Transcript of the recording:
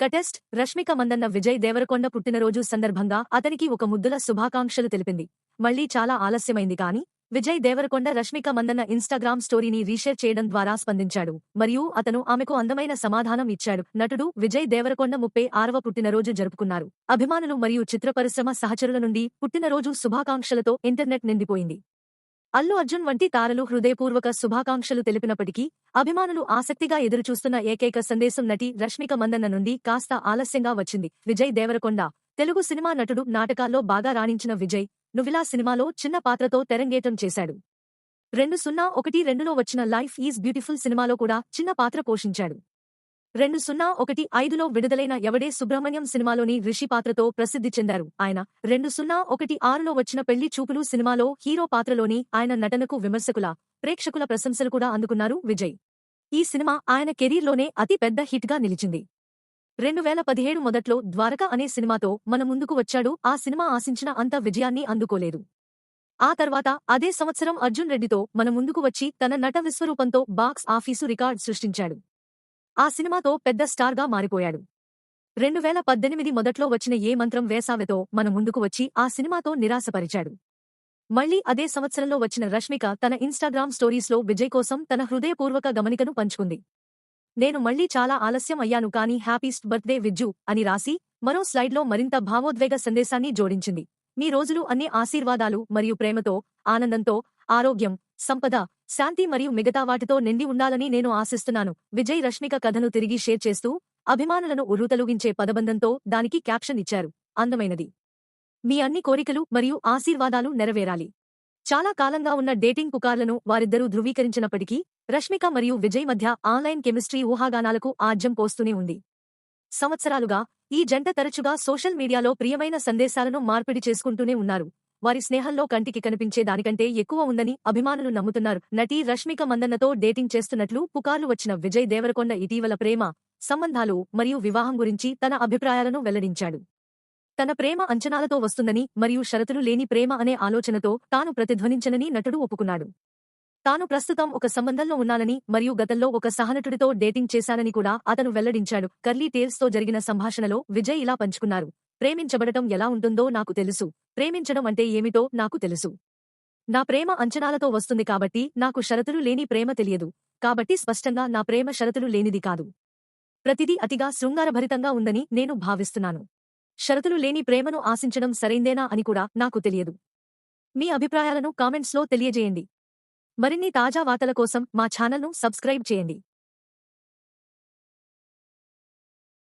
కటెస్ట్ రష్మిక మందన్న విజయ్ దేవరకొండ పుట్టినరోజు సందర్భంగా అతనికి ఒక ముద్దుల శుభాకాంక్షలు తెలిపింది. మళ్ళీ చాలా ఆలస్యమైంది కానీ విజయ్ దేవరకొండ రష్మిక మందన్న ఇన్స్టాగ్రామ్ స్టోరీని రీషేర్ చేయడం ద్వారా స్పందించాడు. మరియు అతను ఆమెకు అందమైన సమాధానం ఇచ్చాడు. నటుడు విజయ్ దేవరకొండ ముప్పై ఆరవ పుట్టినరోజు జరుపుకున్నారు. అభిమానులు మరియు చిత్ర పరిశ్రమ సహచరుల నుండి పుట్టినరోజు శుభాకాంక్షలతో ఇంటర్నెట్ నిండిపోయింది. అల్లు అర్జున్ వంటి తారలు హృదయపూర్వక శుభాకాంక్షలు తెలిపినప్పటికీ అభిమానులు ఆసక్తిగా ఎదురుచూస్తున్న ఏకైక సందేశం నటి రష్మిక మందన్న నుండి కాస్త ఆలస్యంగా వచ్చింది. విజయ్ దేవరకొండ తెలుగు సినిమా నటుడు నాటకాల్లో బాగా రాణించిన విజయ్ నువిలా సినిమాలో చిన్న పాత్రతో తెరంగేటం చేశాడు. రెండు సున్నా ఒకటి రెండులో వచ్చిన లైఫ్ ఈజ్ బ్యూటిఫుల్ సినిమాలో కూడా చిన్న పాత్ర పోషించాడు. రెండు సున్నా ఒకటి ఐదులో విడుదలైన ఎవడే సుబ్రహ్మణ్యం సినిమాలోని రిషి పాత్రతో ప్రసిద్ధి చెందారు. ఆయన రెండు సున్నా ఒకటి ఆరులో వచ్చిన పెళ్ళి చూపులు సినిమాలో హీరో పాత్రలోని ఆయన నటనకు విమర్శకుల ప్రేక్షకుల ప్రశంసలు కూడా అందుకున్నారు విజయ్. ఈ సినిమా ఆయన కెరీర్లోనే అతి పెద్ద హిట్గా నిలిచింది. రెండు వేల పదిహేడు మొదట్లో ద్వారక అనే సినిమాతో మన ముందుకు వచ్చాడు. ఆ సినిమా ఆశించిన అంత విజయాన్ని అందుకోలేదు. ఆ తర్వాత అదే సంవత్సరం అర్జున్ రెడ్డితో మన ముందుకు వచ్చి తన నట విశ్వరూపంతో బాక్స్ ఆఫీసు రికార్డ్ సృష్టించాడు. ఆ సినిమాతో పెద్ద స్టార్గా మారిపోయాడు. రెండు వేల పద్దెనిమిది మొదట్లో వచ్చిన ఏ మంత్రం వేసావెతో మన ముందుకు వచ్చి ఆ సినిమాతో నిరాశపరిచాడు. మళ్ళీ అదే సంవత్సరంలో వచ్చిన రష్మిక తన ఇన్స్టాగ్రామ్ స్టోరీస్లో విజయ్ కోసం తన హృదయపూర్వక గమనికను పంచుకుంది. నేను మళ్ళీ చాలా ఆలస్యం అయ్యాను కానీ హ్యాపీస్ట్ బర్త్డే విజ్జు అని రాసి మరో స్లైడ్లో మరింత భావోద్వేగ సందేశాన్ని జోడించింది. మీ రోజులు అన్ని ఆశీర్వాదాలు మరియు ప్రేమతో ఆనందంతో ఆరోగ్యం సంపద శాంతి మరియు మిగతా వాటితో నిండి ఉండాలని నేను ఆశిస్తున్నాను. విజయ్ రష్మిక కథను తిరిగి షేర్ చేస్తూ అభిమానులను ఉర్రూతలుగించే పదబంధంతో దానికి క్యాప్షన్ ఇచ్చారు. అందమైనది. మీ అన్ని కోరికలు మరియు ఆశీర్వాదాలు నెరవేరాలి. చాలా కాలంగా ఉన్న డేటింగ్ పుకార్లను వారిద్దరూ ధృవీకరించినప్పటికీ రష్మిక మరియు విజయ్ మధ్య ఆన్లైన్ కెమిస్ట్రీ ఊహాగానాలకు ఆజ్యం పోస్తూనే ఉంది. సంవత్సరాలుగా ఈ జంట తరచుగా సోషల్ మీడియాలో ప్రియమైన సందేశాలను మార్పిడి చేసుకుంటూనే ఉన్నారు. వారి స్నేహంలో కంటికి కనిపించే దానికంటే ఎక్కువ ఉందని అభిమానులు నమ్ముతున్నారు. నటి రష్మిక మందన్నతో డేటింగ్ చేస్తున్నట్లు పుకార్లు వచ్చిన విజయ్ దేవరకొండ ఇటీవల ప్రేమ సంబంధాలు మరియు వివాహం గురించి తన అభిప్రాయాలను వెల్లడించాడు. తన ప్రేమ అంచనాలతో వస్తుందని మరియు షరతులు లేని ప్రేమ అనే ఆలోచనతో తాను ప్రతిధ్వనించనని నటుడు ఒప్పుకున్నాడు. తాను ప్రస్తుతం ఒక సంబంధంలో ఉన్నానని మరియు గతంలో ఒక సహనటుడితో డేటింగ్ చేశానని కూడా అతను వెల్లడించాడు. కర్లీ టేల్స్తో జరిగిన సంభాషణలో విజయ్ ఇలా పంచుకున్నారు. ప్రేమించబడటం ఎలా ఉంటుందో నాకు తెలుసు. ప్రేమించడం అంటే ఏమిటో నాకు తెలుసు. నా ప్రేమ అంచనాలతో వస్తుంది కాబట్టి నాకు షరతులు లేని ప్రేమ తెలియదు. కాబట్టి స్పష్టంగా నా ప్రేమ షరతులు లేనిది కాదు. ప్రతిదీ అతిగా శృంగారభరితంగా ఉందని నేను భావిస్తున్నాను. షరతులు లేని ప్రేమను ఆశించడం సరైందేనా అని కూడా నాకు తెలియదు. మీ అభిప్రాయాలను కామెంట్స్లో తెలియజేయండి. మరిన్ని తాజా వార్తల కోసం మా ఛానల్ను సబ్స్క్రైబ్ చేయండి.